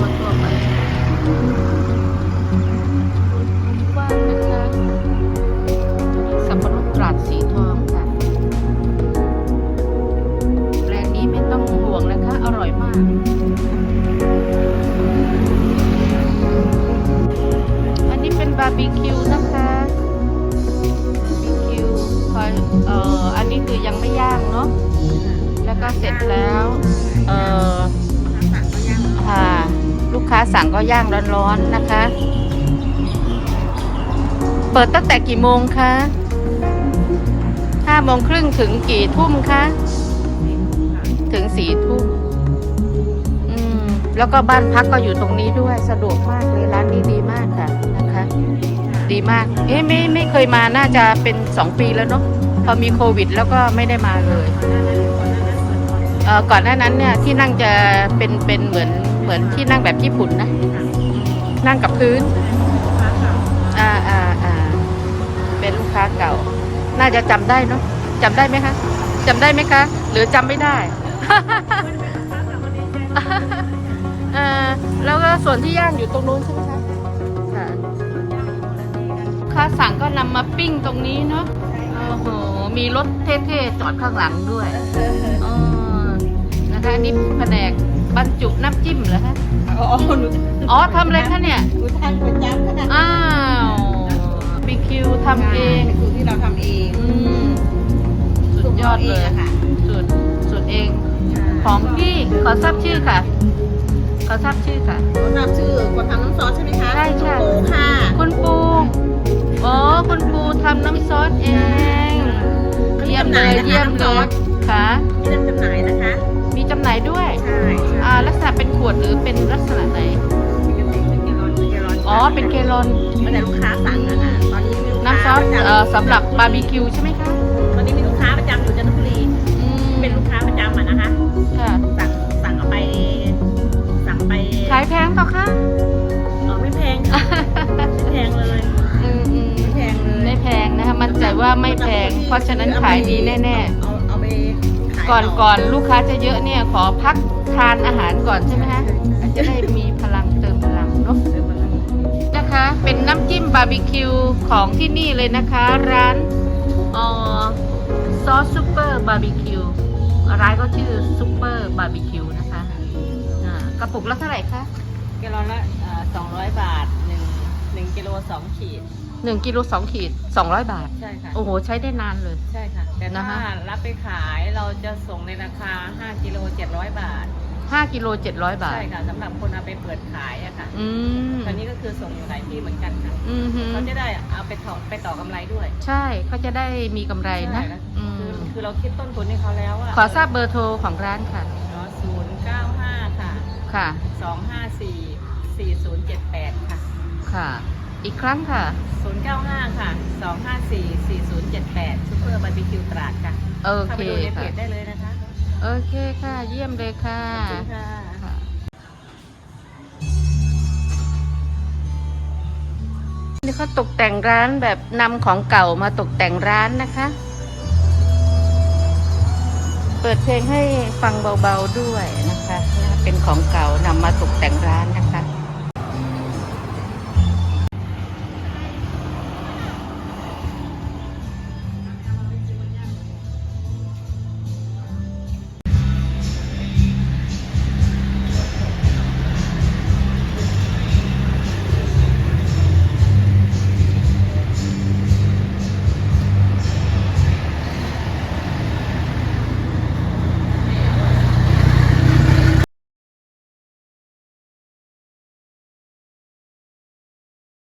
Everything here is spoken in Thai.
ทำทั่วๆไปกว้างนะคะสับปะรดตราดสีทองค่ะแบรนด์นี้ไม่ต้องห่วงนะคะ อร่อยมาก อันนี้เป็นบาร์บีคิวนะคะบาร์บีคิวคอยเอ่ออันนี้คือยังไม่ย่างเนาะแล้วก็เสร็จแล้ว ค้าสั่งก็ย่างร้อนๆนะคะ เปิดตั้งแต่กี่โมงคะห้าโมงครึ่งถึงกี่ทุ่มคะ ถึงสี่ทุ่มอืมแล้วก็บ้านพักก็อยู่ตรงนี้ด้วยสะดวกมากเลยร้านนี้ดีมากค่ะนะคะ ดีมาก เอ๊ะไม่ไม่เคยมาน่าจะเป็นสองปีแล้วเนาะพอมีโควิด แล้วก็ไม่ได้มาเลยเอ่อก่อนหน้านั้นเนี่ยที่นั่งจะเป็นเป็นเหมือนเหมือนที่นั่งแบบญี่ปุ่นนะ นั่งกับพื้น อ่าอ่าอ่าเป็นลูกค้าเก่า น่าจะจำได้เนาะจำได้ไหมคะจำได้ไหมคะ หรือจำไม่ได้เอ่อแล้วก็ส่วนที่ย่างอยู่ตรงนู้นใช่ไหมคะค่ะลูกค้าสั่งก็นำมาปิ้งตรงนี้เนาะ โอ้โห มีรถเท่ๆจอดข้างหลังด้วยอ๋อนะคะอันนี่แผนก บรรจุน้ำจิ้มเหรอคะ อ๋อหนูอ๋อทำอะไรคะเนี่ยหนูทำก๋วยจั๊บค่ะอ้าวบีคิวทำเองเป็นสูตรที่เราทำเองอืมสุดยอดเลยค่ะสูตรสูตรเอง ของพี่ขอทราบชื่อค่ะ ขอทราบชื่อค่ะคนทำชื่อคนทำน้ำซอสใช่ไหมคะ ใช่ใช่โอ้ค่ะ คุณปู อ๋อ คุณปูทำน้ำซอสเอง เยี่ยมเลยเยี่ยมเลยค่ะที่นำจำหน่าย นะคะมีจำหน่ายด้วย ใช่ใช่อ่าลักษณะเป็นขวดหรือเป็นลักษณะไหนเป็นเกลอนเป็นเกลอนอ๋อ เป็นเกลอน มันแต่ลูกค้าสั่งอะค่ะตอนนี้มีลูกค้าน้ำซอสประจำเอ่อสำหรับบาร์บีคิวใช่ไหมคะ ตอนนี้มีลูกค้าประจำอยู่จันทบุรีอืมเป็นลูกค้าประจำอะนะคะ ค่ะ สั่งสั่งเอาไป สั่งไปขายแพงต่อคะเออไม่แพงค่ะไม่แพงเลยอืมอืมไม่แพงเลย ไม่แพงนะคะ มันใจว่าไม่แพง เพราะฉะนั้นขายดีแน่ ๆ เอาเอาไปขายๆก่อนก่อนลูกค้าจะเยอะเนี่ยขอพักทานอาหารก่อนใช่ไหมคะจะได้มีพลังเติมพลังเนาะเออมันนะคะ เป็นน้ำจิ้มบาร์บีคิวของที่นี่เลยนะคะ ร้านเอ่อซอสซูเปอร์บาร์บีคิวร้านก็ชื่อซูเปอร์บาร์บีคิวนะคะอ่ากระปุกละเท่าไหร่คะแกลลอนละสองร้อยบาทหนึ่งหนึ่งกิโลสองขีด หนึ่งกิโลสองขีดสองร้อยบาท ใช่ค่ะโอ้โห ใช้ได้นานเลย ใช่ค่ะ แต่นะถ้าคะ รับไปขายเราจะส่งในราคา 5กิโล700 บาท ห้ากิโลเจ็ดร้อยบาท ใช่ค่ะสำหรับคนเอาไปเปิดขายอะค่ะอืมตอนนี้ก็คือส่งอยู่หลายที่เหมือนกันค่ะอืมฮึเขาจะได้เอาไปต่อไปต่อกำไรด้วยใช่เขาจะได้มีกำไรนะใช่แล้วอืคือมคือเราคิดต้นทุนให้เขาแล้วว่าขอทราบเบอร์โทรของร้านค่ะ ศูนย์เก้าห้าค่ะค่ะ สองห้าสี่สี่ศูนย์เจ็ดแปดค่ะ ค่ะ อีกครั้งค่ะศูนย์เก้าห้าค่ะสองห้าสี่สี่ศูนย์เจ็ดแปดซูเปอร์บาร์บีคิวตราดค่ะโอเข้าเคไปดูในเพค่ะจได้เลยนะคะโอเคค่ะ เยี่ยมเลยค่ะ ขอบคุณค่ะ ค่ะนี่เขาตกแต่งร้านแบบนำของเก่ามาตกแต่งร้านนะคะ เปิดเพลงให้ฟังเบาๆด้วยนะคะ เป็นของเก่านำมาตกแต่งร้านนะคะ